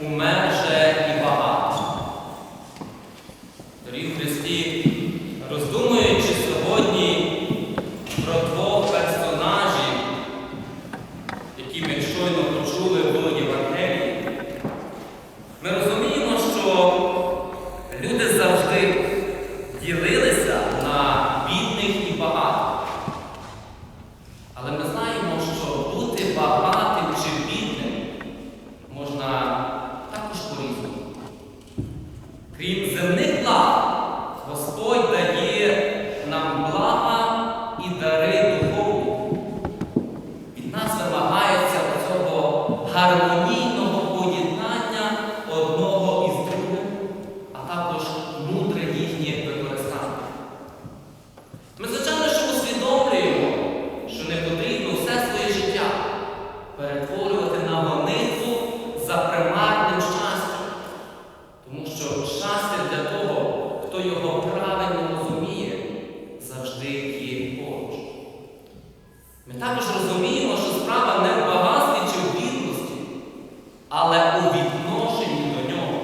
humanas Crimson його правильно розуміє, завжди є поруч. Ми також розуміємо, що справа не в багатстві чи в бідності, але у відношенні до нього.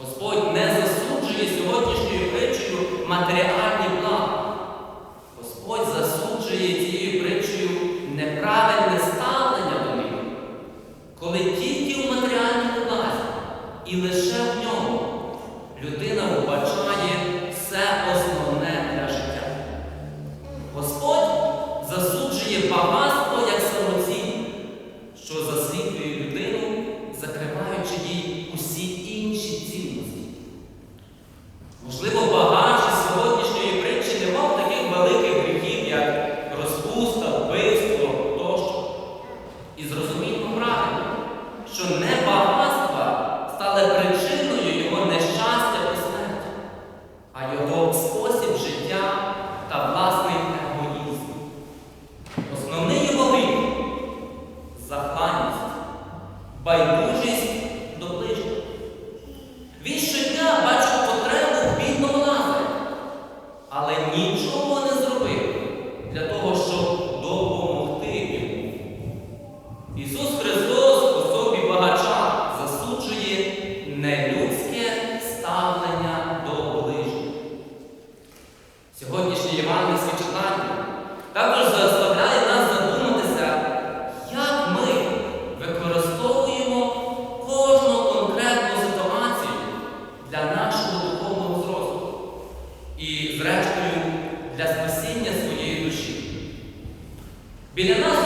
Господь не засуджує сьогоднішньою притчею матеріальні. нічого не зробив для того, щоб допомогти йому. Ісус Христос у собі багача засуджує нелюдське ставлення до ближніх. Сьогоднішнє євангельське читання також засуджує Біля нас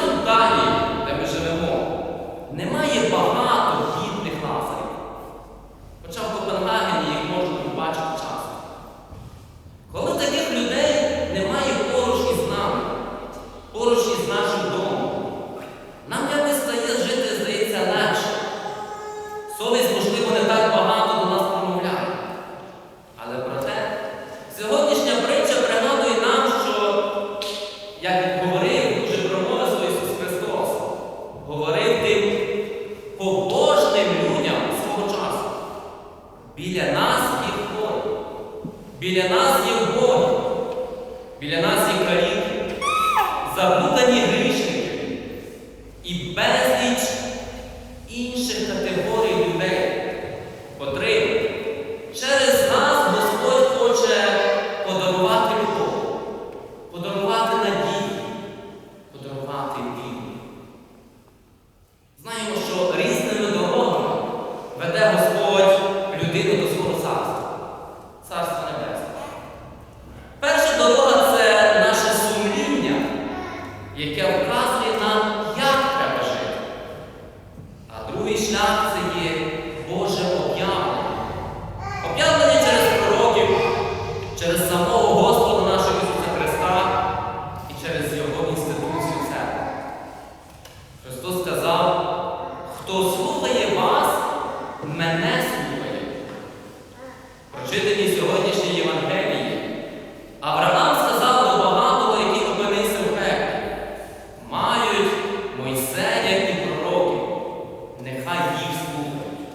нехай їх слухають.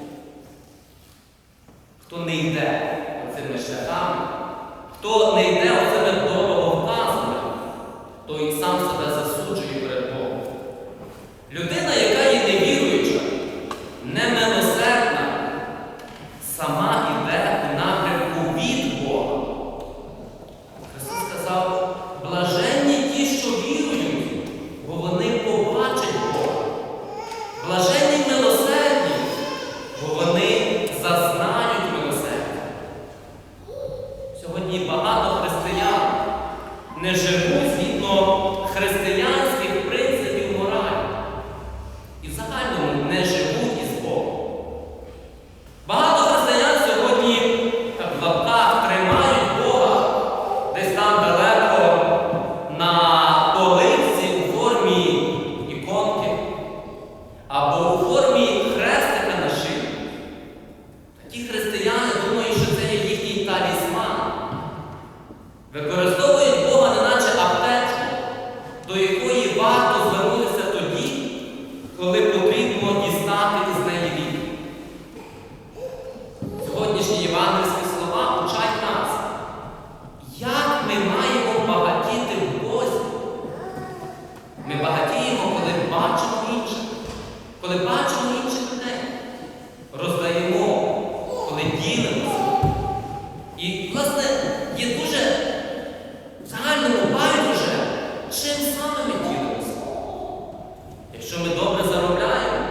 Хто не йде оцими шляхами, хто не йде оцими добрими. І, власне, є дуже загальному байдуже, чим саме ми ділимося. Якщо ми добре заробляємо,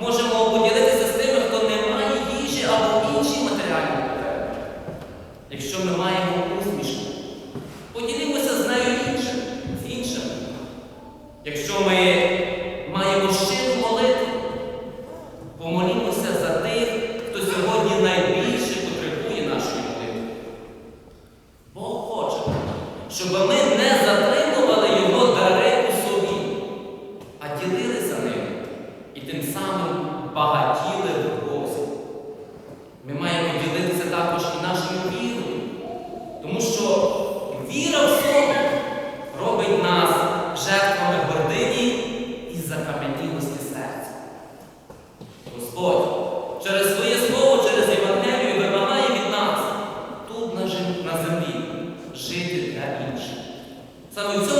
можемо поділитися з тими, хто не має їжі або інші матеріальні потреби. Якщо ми маємо щоб ми не затримали. 따로 있어?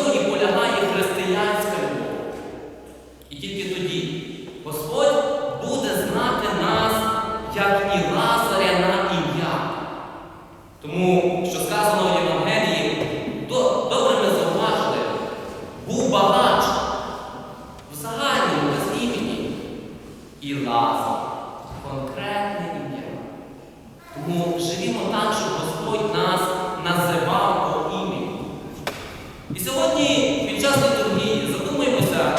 литургії задумаємося,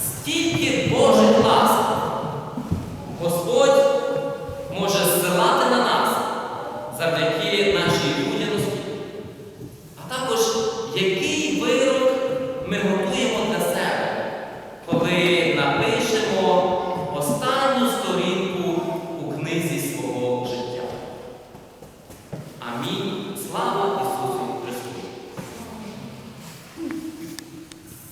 стільки Божих ласк Господь може зсилати на нас завдяки нашій людяності, а також який вирок ми готуємо.